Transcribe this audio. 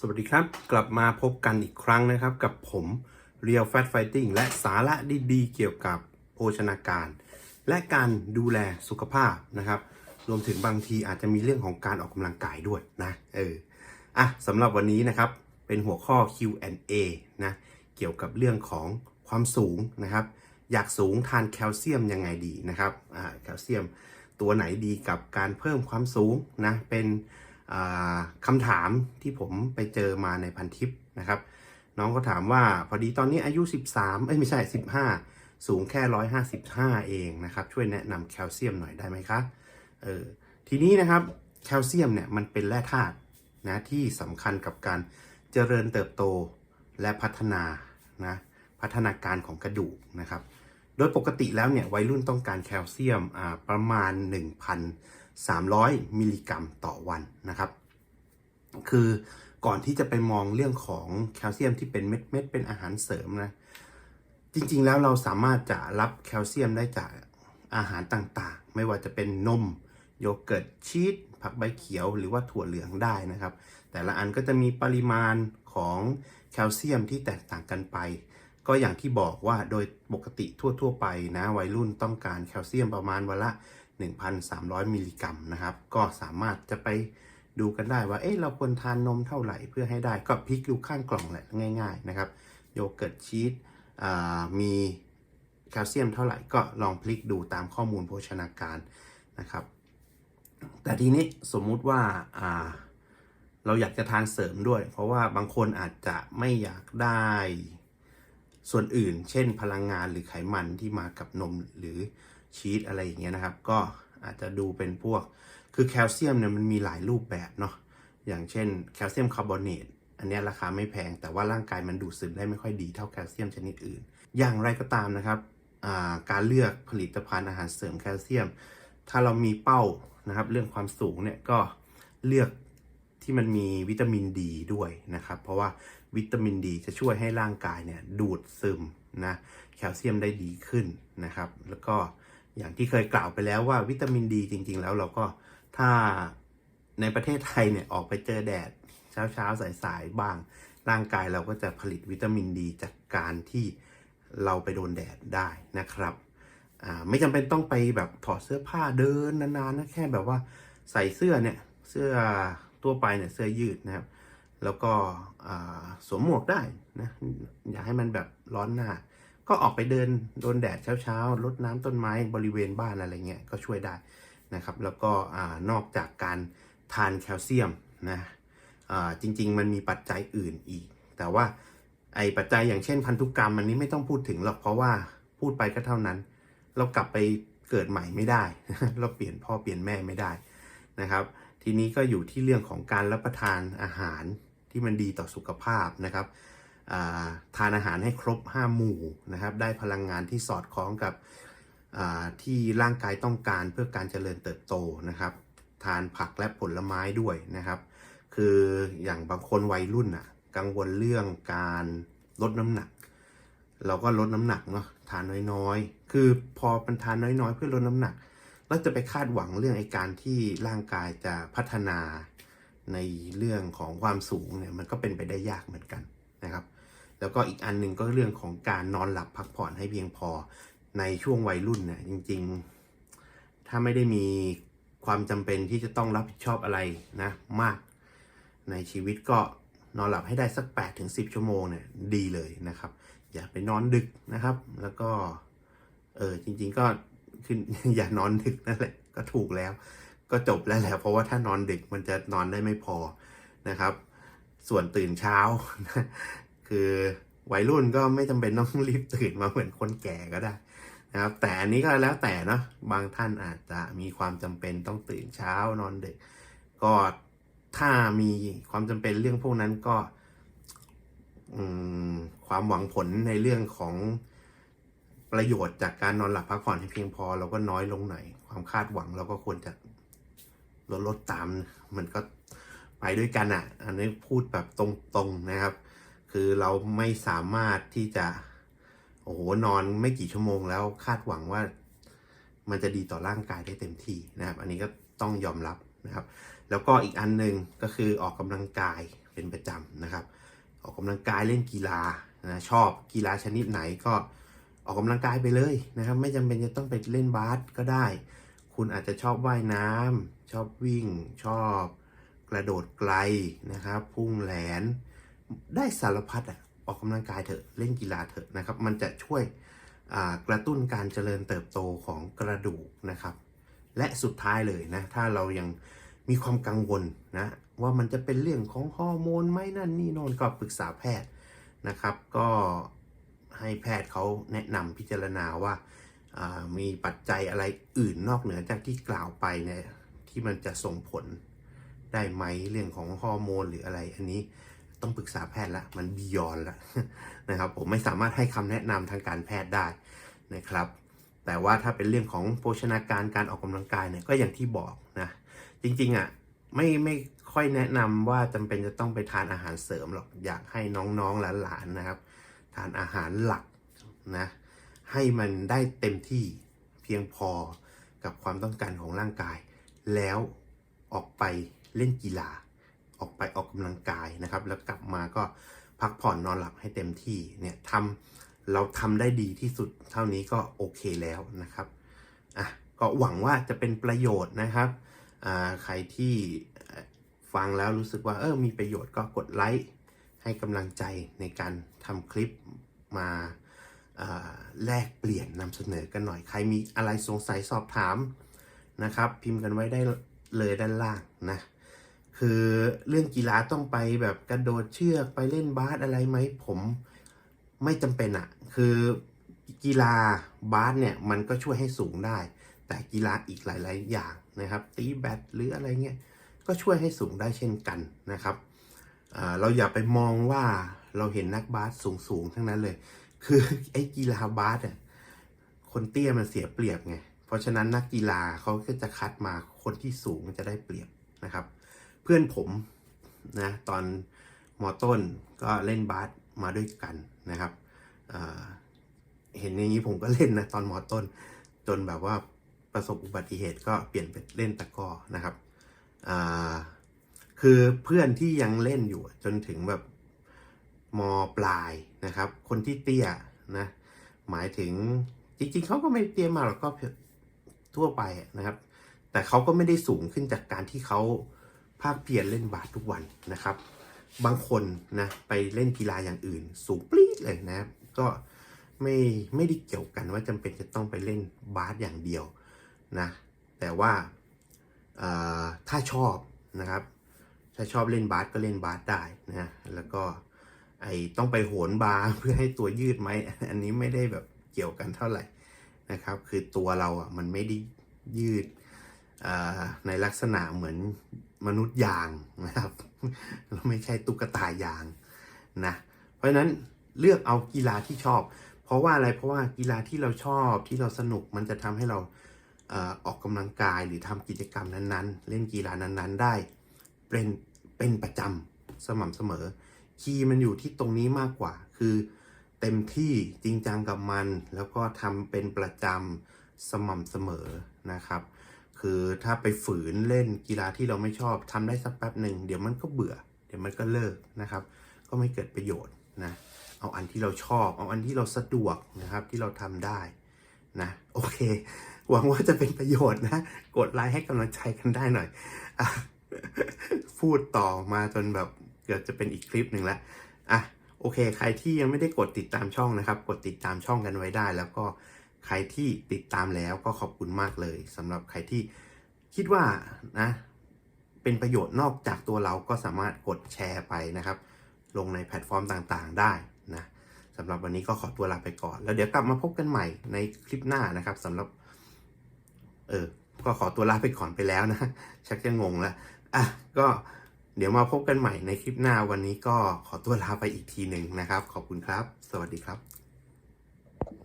สวัสดีครับ กลับมาพบกันอีกครั้งนะครับ กับผม Real Fat Fighting และสาระดีๆ เกี่ยวกับโภชนาการ และการดูแลสุขภาพนะครับ รวมถึงบางทีอาจจะมีเรื่องของการออกกำลังกายด้วยนะเอออะสำหรับวันนี้นะครับเป็นหัวข้อ Q&A นะเกี่ยวกับเรื่องของความสูงนะครับ อยากสูงทานแคลเซียมยังไงดีนะครับอ่าแคลเซียมตัวไหนดีกับการเพิ่มความสูงนะเป็น คำถามที่ผมไปเจอมาในพันทิปนะครับ น้องก็ถามว่าพอดีตอนนี้อายุ 13 เอ้ยไม่ใช่ 15 สูงแค่ 155 เองนะครับ ช่วยแนะนำแคลเซียมหน่อยได้ไหมคะเออทีนี้นะครับแคลเซียมเนี่ยมันเป็นแร่ธาตุนะที่สำคัญกับการเจริญเติบโตและพัฒนานะพัฒนาการของกระดูกนะครับ โดยปกติแล้วเนี่ยวัยรุ่นต้องการแคลเซียมประมาณ 300 มิลลิกรัมต่อวันนะครับ คือก่อนที่จะไปมองเรื่องของแคลเซียมที่เป็นเม็ดเม็ดเป็นอาหารเสริมนะ จริงๆแล้วเราสามารถจะรับแคลเซียมได้จากอาหารต่างๆ ไม่ว่าจะเป็นนมโยเกิร์ตชีสผักใบเขียวหรือว่าถั่วเหลืองได้นะครับ แต่ละอันก็จะมีปริมาณของแคลเซียมที่แตกต่างกันไป ก็อย่างที่บอกว่าโดยปกติทั่ว ๆ ไปนะวัยรุ่นต้องการแคลเซียมประมาณวันละ 1,300 มิลลิกรัมนะครับ ก็สามารถจะไปดูกันได้ว่า เอ๊ะเราควรทานนมเท่าไหร่เพื่อให้ได้ ก็พลิกดูข้างกล่องแหละง่าย ๆ นะครับ โยเกิร์ตชีสมีแคลเซียมเท่าไหร่ก็ลองพลิกดูตามข้อมูลโภชนาการนะครับ แต่ทีนี้สมมุติว่าอ่าเราอยากจะทานเสริมด้วย เพราะว่าบางคนอาจจะไม่อยากได้ส่วนอื่น เช่นพลังงานหรือไขมันที่มากับนมหรือ ชีสอะไรอย่างเงี้ยนะครับ ก็อาจจะดูเป็นพวกคือแคลเซียมเนี่ยมันมีหลายรูปแบบเนาะอย่างเช่นแคลเซียมคาร์บอเนตอันนี้ราคาไม่แพงแต่ว่าร่างกายมันดูดซึมได้ไม่ค่อยดีเท่าแคลเซียมชนิดอื่น อย่างไรก็ตามนะครับการเลือกผลิตภัณฑ์อาหารเสริมแคลเซียม ถ้าเรามีเป้านะครับเรื่องความสูงเนี่ยก็เลือกที่มันมีวิตามินดีด้วยนะครับ เพราะว่าวิตามินดีจะช่วยให้ร่างกายเนี่ยดูดซึมนะแคลเซียมได้ดีขึ้นนะครับ แล้วก็ อย่างที่เคยกล่าวไปแล้วว่าวิตามินดีจริง ๆ แล้วเราก็ถ้าในประเทศไทยเนี่ยออกไปเจอแดดเช้าเช้าๆสายๆบ้าง ร่างกายเราก็จะผลิตวิตามินดีจากการที่เราไปโดนแดดได้นะครับไม่จำเป็นต้องไปแบบถอดเสื้อผ้าเดินนานๆนะแค่แบบว่าใส่เสื้อเนี่ยเสื้อตัวไปเนี่ยเสื้อยืดนะครับ แล้วก็สวมหมวกได้นะอย่าให้มันแบบร้อนหน้า ก็ออกไปเดินโดนแดดเช้าๆรดน้ำต้นไม้บริเวณบ้านอะไรเงี้ยก็ช่วยได้นะครับ แล้วก็นอกจากการทานแคลเซียมนะจริง ๆ มันมีปัจจัยอื่นอีก แต่ว่าไอ้ปัจจัยอย่างเช่นพันธุกรรมอันนี้ไม่ต้องพูดถึงหรอกเพราะว่าพูดไปก็เท่านั้น เรากลับไปเกิดใหม่ไม่ได้ เราเปลี่ยนพ่อเปลี่ยนแม่ไม่ได้นะครับ ทีนี้ก็อยู่ที่เรื่องของการรับประทานอาหารที่มันดีต่อสุขภาพนะครับ ทานอาหารให้ครบ 5 หมู่นะครับ ได้พลังงานที่สอดคล้องกับที่ร่างกายต้องการเพื่อการเจริญเติบโตนะครับ ทานผักและผลไม้ด้วยนะครับ คืออย่างบางคนวัยรุ่นอะกังวลเรื่องการลดน้ำหนัก เราก็ลดน้ำหนักเนาะทานน้อยๆ คือพอมันทานน้อยๆ เพื่อลดน้ำหนักเราจะไปคาดหวังเรื่องไอ้การที่ร่างกายจะพัฒนาในเรื่องของความสูงเนี่ยมันก็เป็นไปได้ยากเหมือนกันนะครับ แล้วก็อีกอันหนึ่งก็เรื่องของการนอนหลับพักผ่อนให้เพียงพอในช่วงวัยรุ่นเนี่ยจริง ๆ ถ้าไม่ได้มีความจำเป็นที่จะต้องรับผิดชอบอะไรนะมาก ในชีวิตก็นอนหลับให้ได้สัก8ถึง10 ชั่วโมงเนี่ยดีเลยนะครับ อย่าไปนอนดึกนะครับ แล้วก็เออจริง ๆ ก็คืออย่านอนดึกนั่นแหละก็ถูกแล้ว ก็จบแล้วแหละเพราะว่าถ้านอนดึกมันจะนอนได้ไม่พอนะครับ ส่วนตื่นเช้า คือวัยรุ่นก็ไม่จำเป็นต้องรีบตื่นมาเหมือนคนแก่ก็ได้นะครับ แต่อันนี้ก็แล้วแต่เนาะบางท่านอาจจะมีความจำเป็นต้องตื่นเช้านอนดึกก็ถ้ามีความจำเป็นเรื่องพวกนั้นก็ความหวังผลในเรื่องของประโยชน์จากการนอนหลับพักผ่อนให้เพียงพอ เราก็น้อยลงหน่อยความคาดหวังเราก็ควรจะลดลดตามมันก็ไปด้วยกันอะ อันนี้พูดแบบตรงๆนะครับ คือเราไม่สามารถที่จะ โอ้โห นอนไม่กี่ชั่วโมงแล้วคาดหวังว่า มันจะดีต่อร่างกายได้เต็มที่นะครับ อันนี้ก็ต้องยอมรับนะครับ แล้วก็อีกอันหนึ่งก็คือออกกำลังกายเป็นประจำนะครับ ออกกำลังกายเล่นกีฬานะชอบกีฬาชนิดไหนก็ออกกำลังกายไปเลยนะครับ ไม่จำเป็นจะต้องไปเล่นบาสก็ได้ คุณอาจจะชอบว่ายน้ำชอบวิ่ง ชอบกระโดดไกลนะครับ พุ่งแหลน ได้สารพัดอะออกกำลังกายเถอะเล่นกีฬาเถอะนะครับ มันจะช่วยกระตุ้นการเจริญเติบโตของกระดูกนะครับ และสุดท้ายเลยนะ ถ้าเรายังมีความกังวลนะว่ามันจะเป็นเรื่องของฮอร์โมนไหมนั่นนี่โนนก็ปรึกษาแพทย์นะครับ ก็ให้แพทย์เขาแนะนำพิจารณาว่าอ่ามีปัจจัยอะไรอื่นนอกเหนือจากที่กล่าวไปเนี่ยที่มันจะส่งผลได้ไหมเรื่องของฮอร์โมนหรืออะไรอันนี้ ต้องปรึกษาแพทย์ละมันบียอนละนะครับ ผมไม่สามารถให้คำแนะนำทางการแพทย์ได้นะครับ แต่ว่าถ้าเป็นเรื่องของโภชนาการการออกกำลังกายเนี่ยก็อย่างที่บอกนะจริงๆอะไม่ไม่ค่อยแนะนำว่าจำเป็นจะต้องไปทานอาหารเสริมหรอกอยากให้น้องๆหลานๆนะครับ ทานอาหารหลักนะให้มันได้เต็มที่เพียงพอกับความต้องการของร่างกาย แล้วออกไปเล่นกีฬา ออกไปออกกำลังกายนะครับ แล้วกลับมาก็พักผ่อนนอนหลับให้เต็มที่เนี่ยทำเราทำได้ดีที่สุดเท่านี้ก็โอเคแล้วนะครับอะก็หวังว่าจะเป็นประโยชน์นะครับอ่าใครที่ฟังแล้วรู้สึกว่าเออมีประโยชน์ก็กดไลค์ให้กำลังใจในการทำคลิปมาแลกเปลี่ยนนำเสนอกันหน่อย ใครมีอะไรสงสัยสอบถามนะครับ พิมพ์กันไว้ได้เลยด้านล่างนะ คือเรื่องกีฬาต้องไปแบบกระโดดเชือกไปเล่นบาสอะไรไหมผมไม่จำเป็นอะคือกีฬาบาสเนี่ยมันก็ช่วยให้สูงได้ แต่กีฬาอีกหลาย ๆ อย่างนะครับ ตีแบดหรืออะไรเงี้ยก็ช่วยให้สูงได้เช่นกันนะครับเราอย่าไปมองว่าเราเห็นนักบาสสูง ๆ ทั้งนั้นเลย คือไอ้กีฬาบาสอะคนเตี้ยมันเสียเปรียบไงเพราะฉะนั้นนักกีฬาเขาก็จะคัดมาคนที่สูงจะได้เปรียบนะครับ เพื่อนผมนะตอนมอต้นก็เล่นบาสมาด้วยกันนะครับเห็นอย่างนี้ผมก็เล่นนะตอนมอต้น จนแบบว่าประสบอุบัติเหตุก็เปลี่ยนไปเล่นตะก้อนะครับคือเพื่อนที่ยังเล่นอยู่จนถึงแบบมปลายนะครับ คนที่เตี้ยนะหมายถึงจริงๆเขาก็ไม่เตี้ยมากหรอกก็ทั่วไปนะครับ แต่เขาก็ไม่ได้สูงขึ้นจากการที่เขา ภาคเพียรเล่นบาสทุกวันนะครับ บางคนนะไปเล่นกีฬาอย่างอื่น สูงปรี๊ดเลยนะครับ ก็ไม่ไม่ได้เกี่ยวกันว่าจำเป็นจะต้องไปเล่นบาสอย่างเดียวนะแต่ว่าถ้าชอบนะครับ ถ้าชอบเล่นบาสก็เล่นบาสได้นะแล้วก็ไอต้องไปโหนบาร์เพื่อให้ตัวยืดไหมอันนี้ไม่ได้แบบเกี่ยวกันเท่าไหร่นะครับ คือตัวเราอะมันไม่ได้ยืด ในลักษณะเหมือนมนุษย์ยางนะครับไม่ใช่ตุ๊กตายางนะเพราะฉะนั้นเลือกเอากีฬาที่ชอบ เพราะว่าอะไรเพราะว่ากีฬาที่เราชอบที่เราสนุกมันจะทำให้เราเออออกกำลังกายหรือทำกิจกรรมนั้นๆ เล่นกีฬานั้นๆ ได้เป็นเป็นประจำสม่ำเสมอ คีย์มันอยู่ที่ตรงนี้มากกว่า คือเต็มที่จริงจังกับมัน แล้วก็ทำเป็นประจำสม่ำเสมอนะครับ คือถ้าไปฝืนเล่นกีฬาที่เราไม่ชอบทำได้สักแป๊บหนึ่งเดี๋ยวมันก็เบื่อ เดี๋ยวมันก็เลิกนะครับ ก็ไม่เกิดประโยชน์นะเอาอันที่เราชอบ เอาอันที่เราสะดวกนะครับที่เราทำได้นะโอเค หวังว่าจะเป็นประโยชน์นะ กดไลค์ให้กำลังใจกันได้หน่อยอพูดต่อมาจนแบบเกือบจะเป็นอีกคลิปหนึ่งแล้วอะโอเค ใครที่ยังไม่ได้กดติดตามช่องนะครับ กดติดตามช่องกันไว้ได้แล้วก็ ใครที่ติดตามแล้วก็ขอบคุณมากเลยสำหรับใครที่คิดว่านะเป็นประโยชน์นอกจากตัวเราก็สามารถกดแชร์ไปนะครับ ลงในแพลตฟอร์มต่างๆ ได้นะสำหรับวันนี้ก็ขอตัวลาไปก่อน แล้วเดี๋ยวกลับมาพบกันใหม่ในคลิปหน้านะครับสำหรับเออก็ขอตัวลาไปก่อนไปแล้วนะชักจะงงแล้วอะก็เดี๋ยวมาพบกันใหม่ในคลิปหน้าวันนี้ก็ขอตัวลาไปอีกทีหนึ่งนะครับ ขอบคุณครับ สวัสดีครับ